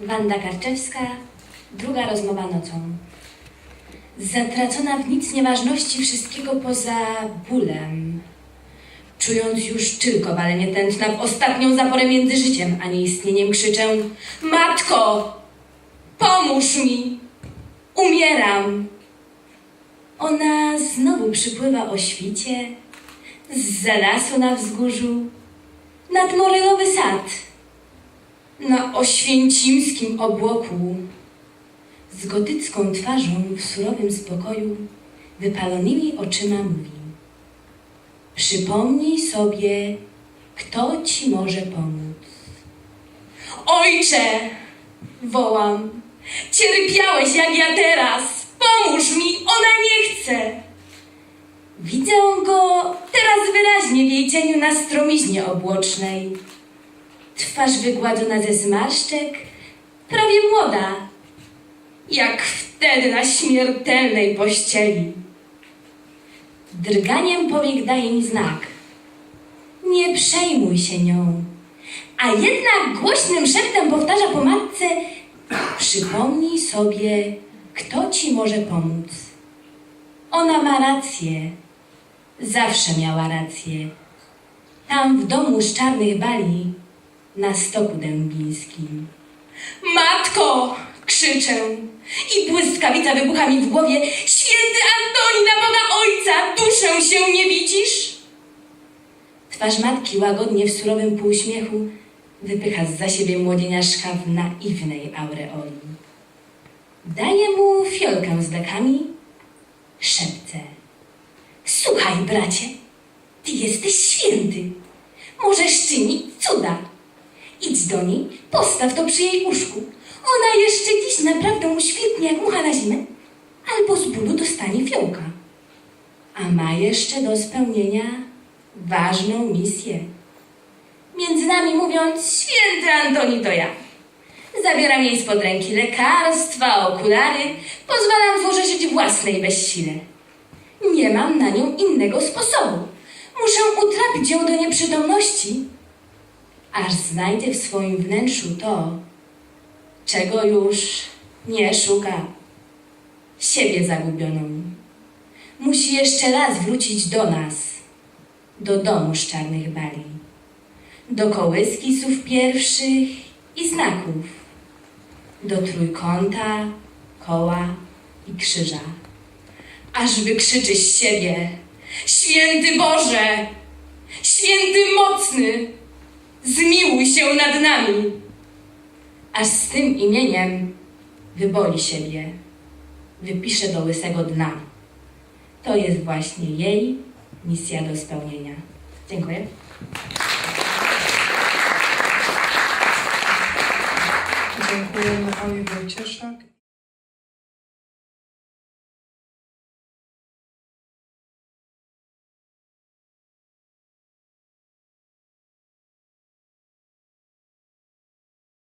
Wanda Karczewska, druga rozmowa nocą. Zatracona w nic nieważności wszystkiego poza bólem. Czując już tylko walenie tętna w ostatnią zaporę między życiem a nieistnieniem krzyczę Matko! Pomóż mi! Umieram! Ona znowu przypływa o świcie, z lasu na wzgórzu, nad morylowy sad, na oświęcimskim obłoku, z gotycką twarzą w surowym spokoju, wypalonymi oczyma mówi. Przypomnij sobie, kto ci może pomóc. Ojcze! Wołam. Cierpiałeś jak ja teraz. Pomóż mi, ona nie chce. Widzę go teraz wyraźnie w jej cieniu na stromiźnie obłocznej. Twarz wygładzona ze zmarszczek, prawie młoda, jak wtedy na śmiertelnej pościeli. Drganiem powiek daje mi znak. Nie przejmuj się nią. A jednak głośnym szeptem powtarza po matce Przypomnij sobie, kto ci może pomóc. Ona ma rację. Zawsze miała rację. Tam w domu z czarnych bali, na stoku dębińskim. Matko! Krzyczę i błyskawica wybucha mi w głowie. Święty Antoni na Boga Ojca, duszę się nie widzisz? Twarz matki łagodnie w surowym półśmiechu wypycha za siebie młodzieniaszka w naiwnej aureoli. Daje mu fiolkę z lekami, szepce. Słuchaj, bracie, ty jesteś święty. Możesz czynić do niej, postaw to przy jej łóżku. Ona jeszcze dziś naprawdę uświetnie jak mucha na zimę, albo z bólu dostanie fiołka. A ma jeszcze do spełnienia ważną misję. Między nami mówiąc, święty Antoni to ja. Zabieram jej spod ręki lekarstwa, okulary, pozwalam złożyć własnej bezsile. Nie mam na nią innego sposobu. Muszę utrapić ją do nieprzytomności, aż znajdę w swoim wnętrzu to, czego już nie szuka. Siebie zagubioną. Musi jeszcze raz wrócić do nas, do domu z czarnych bali, do kołyski słów pierwszych i znaków, do trójkąta, koła i krzyża, aż wykrzyczy z siebie Święty Boże, Święty Mocny, zmiłuj się nad nami, aż z tym imieniem wyboli siebie, wypisze do łysego dna. To jest właśnie jej misja do spełnienia. Dziękuję. Dziękujemy Oli Wojcieszak.